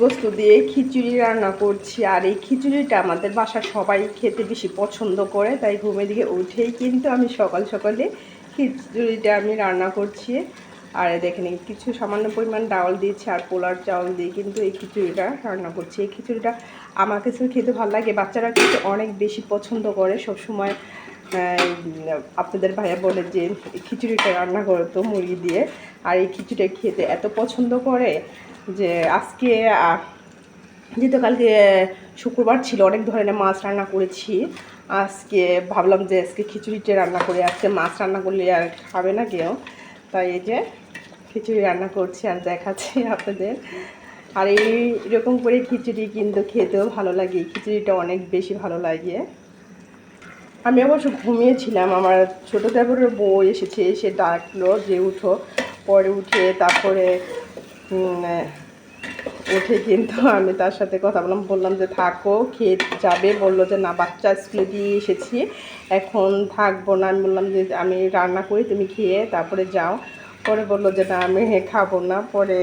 গোস্ত দিয়ে খিচুড়ি রান্না করছি। আর এই খিচুড়িটা আমাদের বাসার সবাই খেতে বেশি পছন্দ করে, তাই ঘুমে দিকে উঠেই কিন্তু আমি সকাল সকালে খিচুড়িটা আমি রান্না করছি। আর দেখেন কিছু সামান্য পরিমাণ ডাউল দিয়েছি আর পোলার চাউল দিয়ে কিন্তু এই খিচুড়িটা রান্না করছি। এই খিচুড়িটা আমার কাছে খেতে ভালো লাগে, বাচ্চারা কিন্তু অনেক বেশি পছন্দ করে। সবসময় আপনাদের ভাইয়া বলে যে খিচুড়িটা রান্না করতো মুরগি দিয়ে। আর এই খিচুড়িটা খেতে এত পছন্দ করে যে আজকে যেহেতু কালকে শুক্রবার ছিল, অনেক ধরনের মাছ রান্না করেছি। আজকে ভাবলাম যে আজকে খিচুড়িটা রান্না করে, আজকে মাছ রান্না করলে আর খাবে না কেউ। তাই এই যে খিচুড়ি রান্না করছি আর দেখাচ্ছি আপনাদের। আর এই এরকম করে খিচুড়ি কিন্তু খেতেও ভালো লাগে খিচুড়িটা অনেক বেশি ভালো লাগে। আমি অবশ্য ঘুমিয়েছিলাম, আমার ছোটো দেবরের বউ এসেছে, এসে ডাকলো যে উঠো। পরে উঠে তারপরে উঠে কিন্তু আমি তার সাথে কথা বললাম বললাম যে থাকো, খেয়ে যাবে, বলল যে না, বাচ্চা স্কুলে দিয়ে এসেছি, এখন থাকব না। আমি বললাম যে আমি রান্না করি, তুমি খেয়ে তারপরে যাও। পরে বলল যে না, আমি খাব না। পরে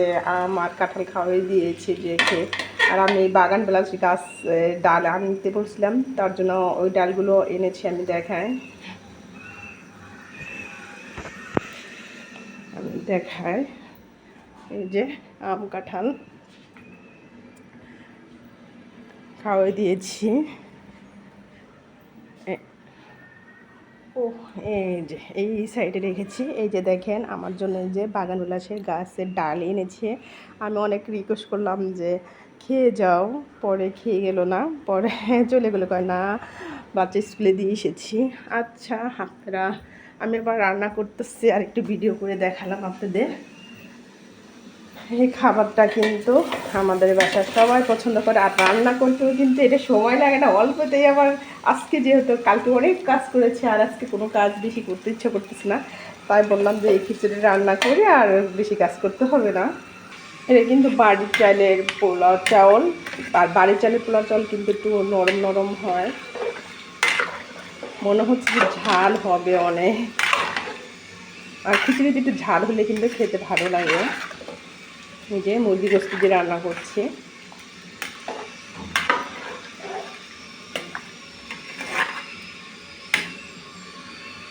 আমার কাঁঠাল খাওয়াই দিয়েছি যে খেয়ে। আর আমি বাগান বিলাস গাছ ডাল আনতে বলছিলাম, তার জন্য ওই ডালগুলো এনেছি আমি দেখায়। আমি দেখাই এই যে আম কাঁঠাল। খাওয়াই দিয়েছি। ও এই যে, এই সাইডে রেখেছি। এই যে দেখেন, আমার জন্য এই যে বাগান উল্লাসের গাছের ডাল এনেছে। আমি অনেক রিকোয়েস্ট করলাম যে, খেয়ে যাও। পরে খেয়ে গেলো না, পরে চলে গেলো। কয়, না, বাচ্চা স্কুলে দিয়ে এসেছি। আচ্ছা আপনারা, আমি আবার রান্না করতেছি আর একটু ভিডিও করে দেখালাম আপনাদের। এই খাবারটা কিন্তু আমাদের বাসার সবাই পছন্দ করে আর রান্না করতেও কিন্তু এটা সময় লাগে না। অল্পতেই আবার আজকে যেহেতু কালকে অনেক কাজ করেছে আর আজকে কোনো কাজ বেশি করতে ইচ্ছা করতেছে না, তাই বললাম যে এই খিচুড়ি রান্না করে আর বেশি কাজ করতে হবে না। এটা কিন্তু বাড়ির চালের পোলাও চাউল, আর বাড়ির চালের পোলাও চাউল কিন্তু একটু নরম নরম হয়। মনে হচ্ছে যে ঝাল হবে অনেক। আর খিচুড়িতে একটু ঝাল হলে কিন্তু খেতে ভালো লাগে। এই যে মুরগি গোস্ত দিয়ে রান্না করছি।